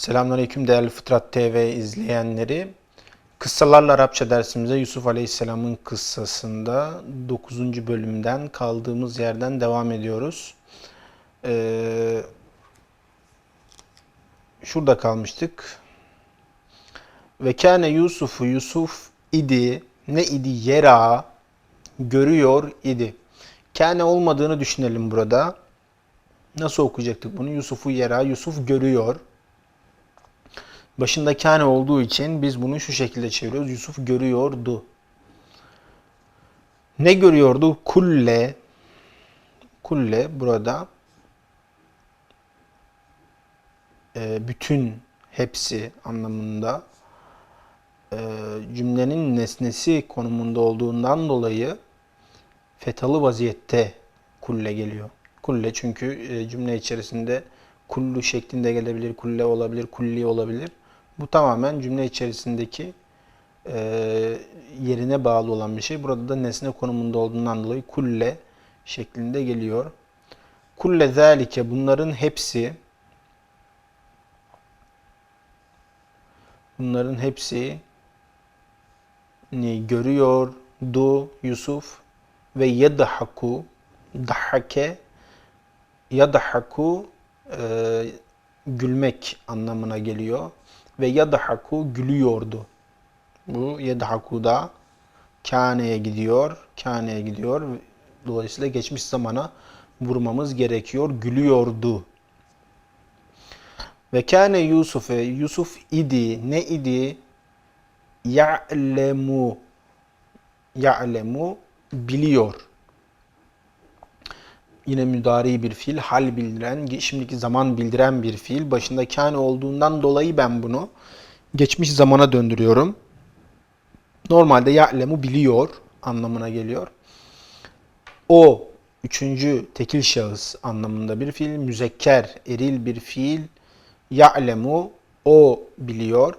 Selamünaleyküm değerli Fıtrat TV izleyenleri. Kıssalarla Arapça dersimize Yusuf Aleyhisselam'ın kıssasında 9. bölümden kaldığımız yerden devam ediyoruz. Ee, şurada kalmıştık. Ve kâne Yusufu Yusuf idi. Ne idi? Yera görüyor idi. Kâne olmadığını düşünelim burada. Nasıl okuyacaktık bunu? Yusuf'u yera, Yusuf görüyor. Başında kâne olduğu için biz bunu şu şekilde çeviriyoruz. Yusuf görüyordu. Ne görüyordu? Kulle. Kulle burada e, bütün, hepsi anlamında e, cümlenin nesnesi konumunda olduğundan dolayı fetalı vaziyette kulle geliyor. Kulle çünkü e, cümle içerisinde kullu şeklinde gelebilir, kulle olabilir, kulli olabilir. Bu tamamen cümle içerisindeki e, yerine bağlı olan bir şey. Burada da nesne konumunda olduğundan dolayı kulle şeklinde geliyor. Kulle zalike bunların hepsi bunların hepsi ni görüyordu Yusuf ve yedhaku dahhake yadhaku e, gülmek anlamına geliyor ve yadhaku gülüyordu. Bu yadhaku da kâneye gidiyor, kâneye gidiyor. Dolayısıyla geçmiş zamana vurmamız gerekiyor. Gülüyordu. Ve kâne Yusuf'e Yusuf idi. Ne idi? Ya'lemu Ya'lemu biliyor. Yine müdari bir fiil, hal bildiren, şimdiki zaman bildiren bir fiil. Başında kâne olduğundan dolayı ben bunu geçmiş zamana döndürüyorum. Normalde ya'lemu biliyor anlamına geliyor. O üçüncü tekil şahıs anlamında bir fiil. Müzekker, eril bir fiil. Ya'lemu o biliyor.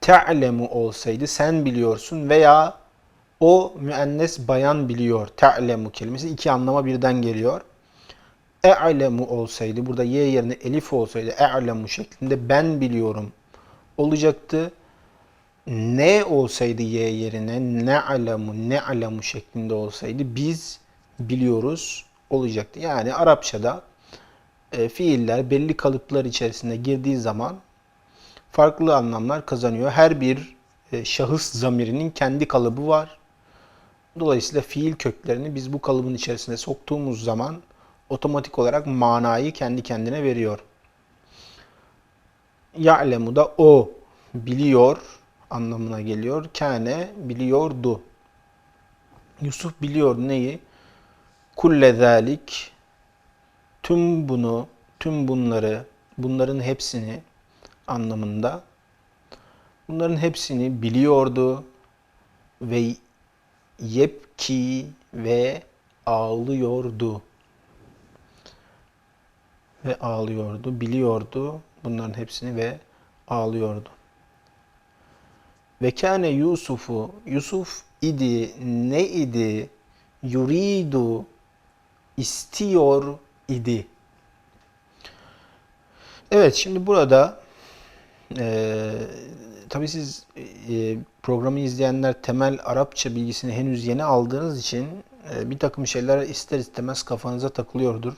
Te'lemu olsaydı sen biliyorsun veya o müennes bayan biliyor. Te'lemu kelimesi iki anlama birden geliyor. E'lemu olsaydı, burada ye yerine elif olsaydı e'lemu şeklinde ben biliyorum olacaktı. Ne olsaydı ye yerine ne alemu ne alemu şeklinde olsaydı biz biliyoruz olacaktı. Yani Arapçada e, fiiller belli kalıplar içerisinde girdiği zaman farklı anlamlar kazanıyor. Her bir e, şahıs zamirinin kendi kalıbı var. Dolayısıyla fiil köklerini biz bu kalıbın içerisine soktuğumuz zaman otomatik olarak manayı kendi kendine veriyor. Ya'lemu da o biliyor anlamına geliyor. Kâne biliyordu. Yusuf biliyor neyi? Kulle zâlik tüm bunu, tüm bunları, bunların hepsini anlamında bunların hepsini biliyordu ve yepki ve ağlıyordu. Ve ağlıyordu, biliyordu bunların hepsini ve ağlıyordu. Ve kâne Yusufu, Yusuf idi, ne idi? Yuridu, istiyor idi. Evet, şimdi burada e, tabii siz e, programı izleyenler temel Arapça bilgisini henüz yeni aldığınız için e, bir takım şeyler ister istemez kafanıza takılıyordur.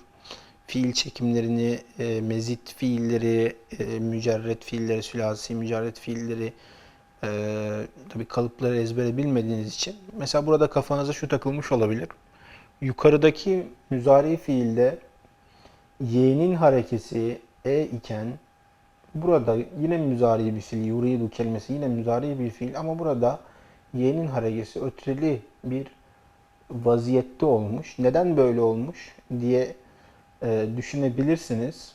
Fiil çekimlerini, e, mezit fiilleri, e, mücerret fiilleri, sülasi mücerret fiilleri, e, tabii kalıpları ezbere bilmediğiniz için. Mesela burada kafanıza şu takılmış olabilir. Yukarıdaki müzari fiilde y'nin harekesi e iken burada yine müzari bir fiil, yuridu kelimesi yine müzari bir fiil ama burada y'nin harekesi ötreli bir vaziyette olmuş. Neden böyle olmuş diye e, düşünebilirsiniz.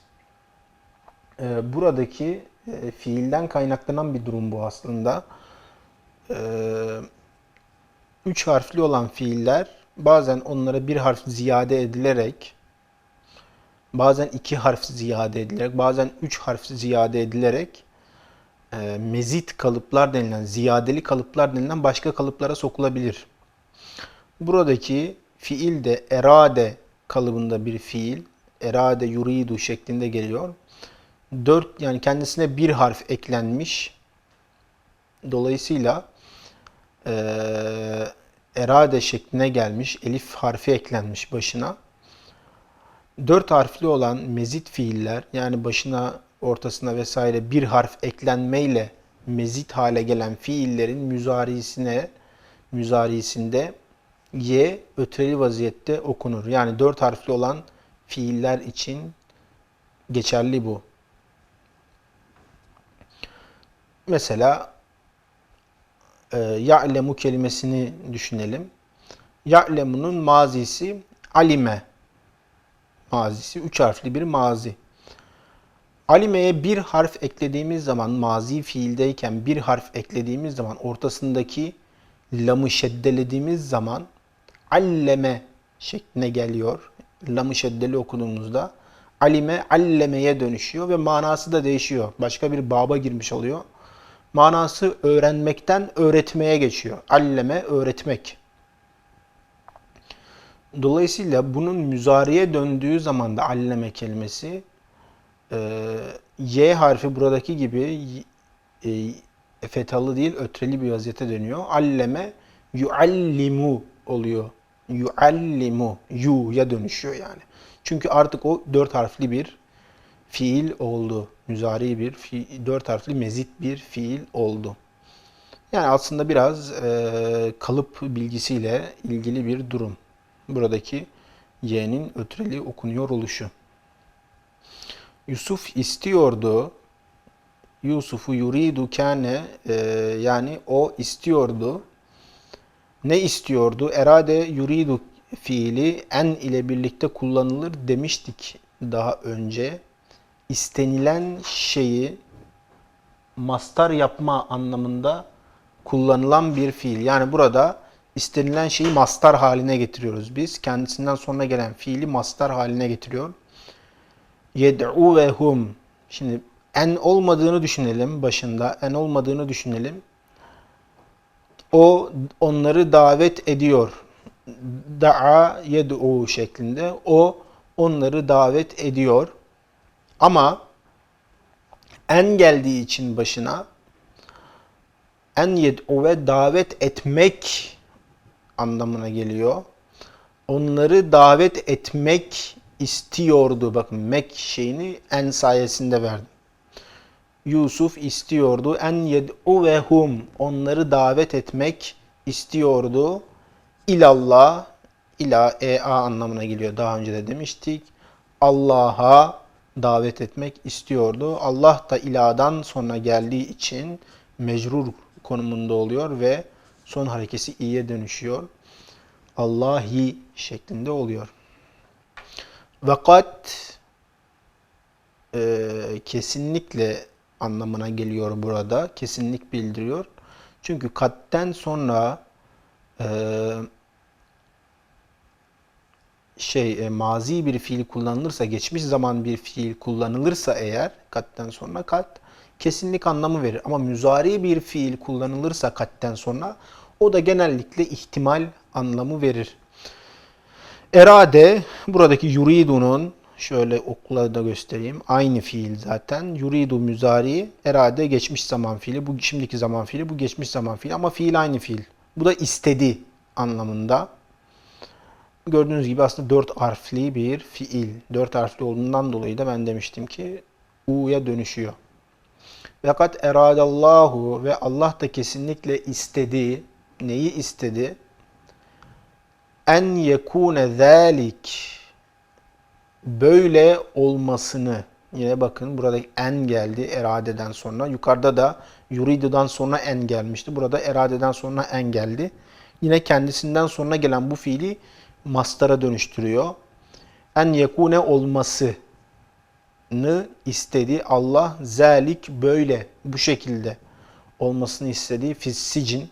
E, buradaki e, fiilden kaynaklanan bir durum bu aslında. E, üç harfli olan fiiller bazen onlara bir harf ziyade edilerek bazen iki harf ziyade edilerek, bazen üç harf ziyade edilerek e, mezit kalıplar denilen, ziyadeli kalıplar denilen başka kalıplara sokulabilir. Buradaki fiil de erade kalıbında bir fiil. Erade yuridu şeklinde geliyor. dört yani kendisine bir harf eklenmiş. Dolayısıyla eee erade şekline gelmiş. Elif harfi eklenmiş başına. Dört harfli olan mezit fiiller yani başına ortasına vesaire bir harf eklenmeyle mezit hale gelen fiillerin müzarisine müzarisinde y ötreli vaziyette okunur. Yani dört harfli olan fiiller için geçerli bu. Mesela e, ya'lemu kelimesini düşünelim. Ya'lemu'nun mazisi alime mazisi. Üç harfli bir mazi. Alime'ye bir harf eklediğimiz zaman mazi fiildeyken bir harf eklediğimiz zaman ortasındaki lamı şeddelediğimiz zaman alleme şekline geliyor. Lamı şeddeli okuduğumuzda alime allemeye dönüşüyor ve manası da değişiyor. Başka bir baba girmiş oluyor. Manası öğrenmekten öğretmeye geçiyor. Alleme öğretmek. Dolayısıyla bunun müzariye döndüğü zaman da alleme kelimesi e, Y harfi buradaki gibi e, fethalı değil ötreli bir vaziyete dönüyor. Alleme yuallimu oluyor. Yuallimu yu'ya dönüşüyor yani. Çünkü artık o dört harfli bir fiil oldu. Müzari bir fi, dört harfli mezit bir fiil oldu. Yani aslında biraz e, kalıp bilgisiyle ilgili bir durum. Buradaki y'nin ötreli okunuyor oluşu. Yusuf istiyordu. Yusuf'u yuridu kâne e, yani o istiyordu. Ne istiyordu? Erade yuridu fiili en ile birlikte kullanılır demiştik daha önce. İstenilen şeyi mastar yapma anlamında kullanılan bir fiil. Yani burada istenilen şeyi mastar haline getiriyoruz biz. Kendisinden sonra gelen fiili mastar haline getiriyor. Yed'u ve hum. Şimdi en olmadığını düşünelim başında. En olmadığını düşünelim. O onları davet ediyor. Da'a yed'u şeklinde. O onları davet ediyor. Ama en geldiği için başına en yed'u ve davet etmek anlamına geliyor. Onları davet etmek istiyordu. Bakın mek şeyini en sayesinde verdim. Yusuf istiyordu. En yed'u ve hum. Onları davet etmek istiyordu. İlallah. İla ea anlamına geliyor. Daha önce de demiştik. Allah'a davet etmek istiyordu. Allah da iladan sonra geldiği için mecrur konumunda oluyor ve son harekesi iyiye dönüşüyor. Allahi şeklinde oluyor. Vakat e, kesinlikle anlamına geliyor burada. Kesinlik bildiriyor. Çünkü katten sonra e, şey e, mazi bir fiil kullanılırsa, geçmiş zaman bir fiil kullanılırsa eğer katten sonra kat kesinlik anlamı verir. Ama müzari bir fiil kullanılırsa katten sonra o da genellikle ihtimal anlamı verir. Erade buradaki yuridunun şöyle okula da göstereyim. Aynı fiil zaten. Yuridu müzari, erade geçmiş zaman fiili. Bu şimdiki zaman fiili, bu geçmiş zaman fiili ama fiil aynı fiil. Bu da istedi anlamında. Gördüğünüz gibi aslında dört harfli bir fiil. Dört harfli olduğundan dolayı da ben demiştim ki u'ya dönüşüyor. Fakat eradallahu ve Allah da kesinlikle istedi. Neyi istedi? En yekune zalik böyle olmasını yine bakın burada en geldi eradeden sonra. Yukarıda da yuridudan sonra en gelmişti. Burada eradeden sonra en geldi. Yine kendisinden sonra gelen bu fiili mastara dönüştürüyor. En yekune olmasını istedi. Allah zalik böyle bu şekilde olmasını istedi. Fissicin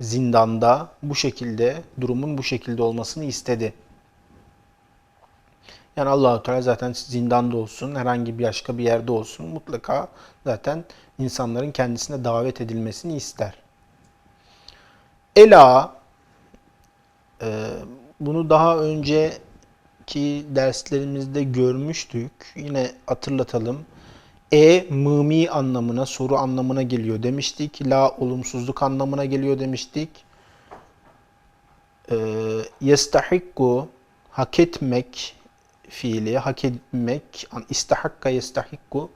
zindanda bu şekilde durumun bu şekilde olmasını istedi. Yani Allahu Teala zaten zindanda olsun, herhangi bir başka bir yerde olsun mutlaka zaten insanların kendisine davet edilmesini ister. Ela e, bunu daha önceki derslerimizde görmüştük. Yine hatırlatalım. E mımi anlamına, soru anlamına geliyor demiştik. La olumsuzluk anlamına geliyor demiştik. Ee, yestahikku hak etmek fiili, hak etmek, istahakka yestahikku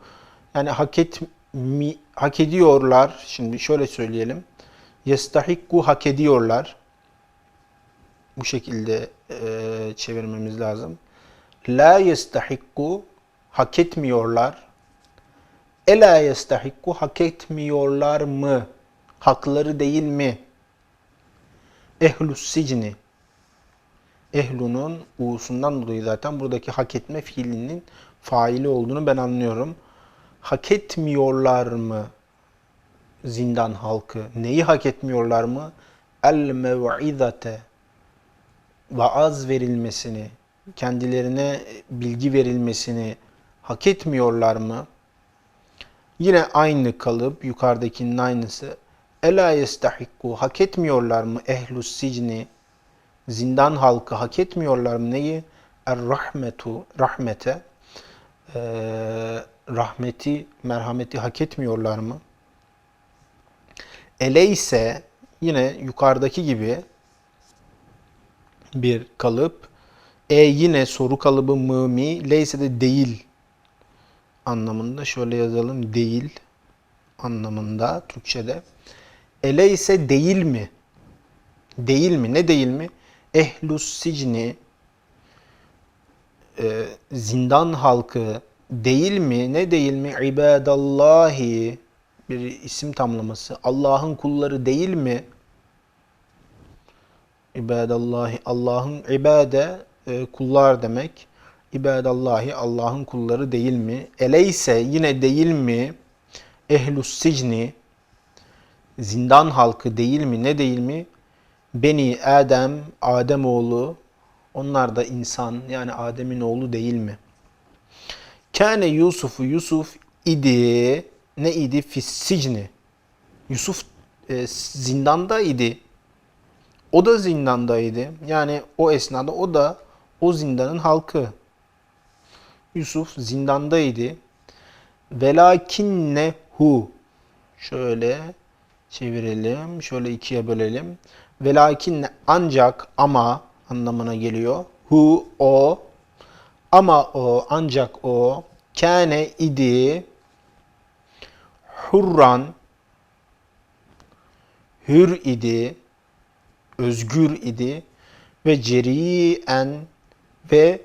yani hak et mi, hak ediyorlar. Şimdi şöyle söyleyelim. Yestahikku hak ediyorlar. Bu şekilde e, çevirmemiz lazım. La yestahikku hak etmiyorlar. Ela yestahikku hak etmiyorlar mı? Hakları değil mi? Ehlus sicni. Ehlunun uğusundan dolayı zaten buradaki hak etme fiilinin faili olduğunu ben anlıyorum. Hak etmiyorlar mı zindan halkı? Neyi hak etmiyorlar mı? El mev'izate vaaz verilmesini, kendilerine bilgi verilmesini hak etmiyorlar mı? Yine aynı kalıp yukarıdakinin aynısı. Ela yestahikku hak etmiyorlar mı ehlus sicni zindan halkı hak etmiyorlar mı neyi? Er rahmetu rahmete eee, rahmeti merhameti hak etmiyorlar mı? Eleyse yine yukarıdaki gibi bir kalıp. E yine soru kalıbı mı mi, leyse de değil anlamında. Şöyle yazalım değil anlamında Türkçe'de. Eleyse değil mi? Değil mi? Ne değil mi? Ehlus sicni e, zindan halkı değil mi? Ne değil mi? İbadallahi bir isim tamlaması. Allah'ın kulları değil mi? İbadallahi Allah'ın ibade e, kullar demek. İbadallahi Allah'ın kulları değil mi? Eleyse yine değil mi? Ehlus sicni zindan halkı değil mi? Ne değil mi? Beni Adem, Adem oğlu onlar da insan yani Adem'in oğlu değil mi? Kâne Yusuf'u Yusuf idi. Ne idi? Fissicni. Yusuf e, zindanda idi. O da zindandaydı. Yani o esnada o da o zindanın halkı. Yusuf zindandaydı. Velakinnehu şöyle çevirelim. Şöyle ikiye bölelim. Velakinne ancak ama anlamına geliyor. Hu o ama o ancak o kâne idi hurran hür idi özgür idi ve ceriyen ve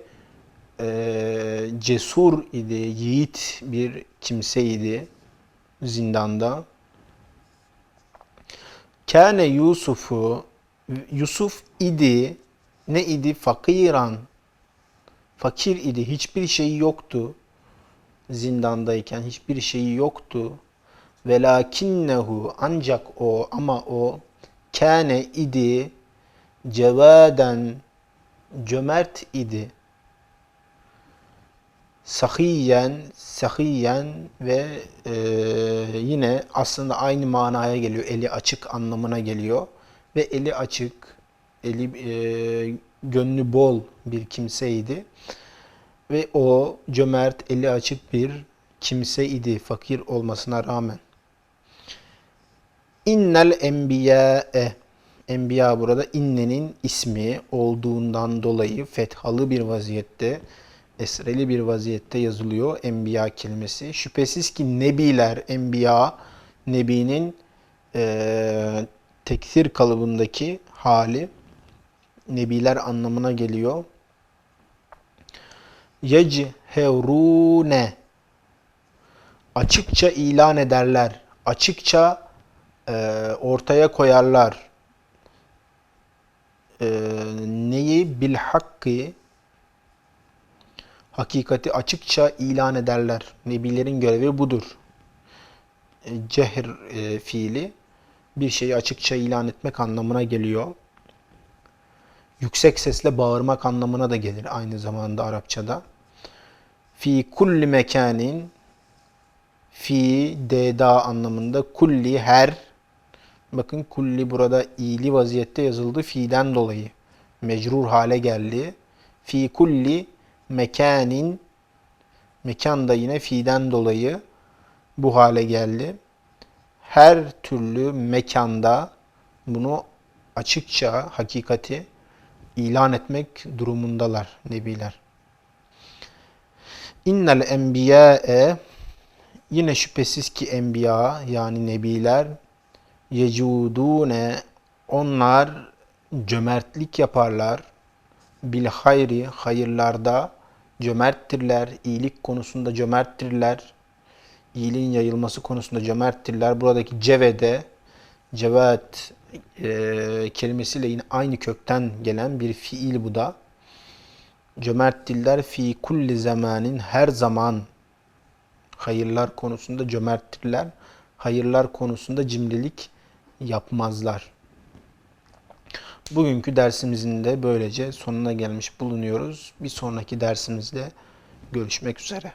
e, cesur idi, yiğit bir kimseydi zindanda. Kâne Yusuf'u Yusuf idi ne idi? Fakiran. Fakir idi. Hiçbir şeyi yoktu. Zindandayken hiçbir şeyi yoktu. Velakinnehu ancak o ama o kâne idi cevaden cömert idi. Sahiyen, sahiyen ve e, yine aslında aynı manaya geliyor. Eli açık anlamına geliyor. Ve eli açık, eli e, gönlü bol bir kimseydi. Ve o cömert, eli açık bir kimse idi fakir olmasına rağmen. İnnel enbiya'e Enbiya burada innenin ismi olduğundan dolayı fethalı bir vaziyette, esreli bir vaziyette yazılıyor enbiya kelimesi. Şüphesiz ki nebiler, enbiya, nebinin e, tekfir kalıbındaki hali nebiler anlamına geliyor. Yechevrune açıkça ilan ederler. Açıkça e, ortaya koyarlar. E, neyi? Bil hakkı hakikati açıkça ilan ederler. Nebilerin görevi budur. E, cehir e, fiili bir şeyi açıkça ilan etmek anlamına geliyor. Yüksek sesle bağırmak anlamına da gelir aynı zamanda Arapçada. Fi kulli mekanin fi deda anlamında kulli her bakın kulli burada iyili vaziyette yazıldı fi'den dolayı mecrur hale geldi. Fi kulli mekanin mekan da yine fi'den dolayı bu hale geldi. Her türlü mekanda bunu açıkça hakikati ilan etmek durumundalar nebiler. İnnel enbiya'e yine şüphesiz ki enbiya yani nebiler yecudune onlar cömertlik yaparlar bil hayri hayırlarda cömerttirler, iyilik konusunda cömerttirler, iyiliğin yayılması konusunda cömerttirler. Buradaki cevede, cevat e, kelimesiyle yine aynı kökten gelen bir fiil bu da. Cömert diller fi kulli zamanin her zaman hayırlar konusunda cömerttirler. Hayırlar konusunda cimrilik yapmazlar. Bugünkü dersimizin de böylece sonuna gelmiş bulunuyoruz. Bir sonraki dersimizde görüşmek üzere.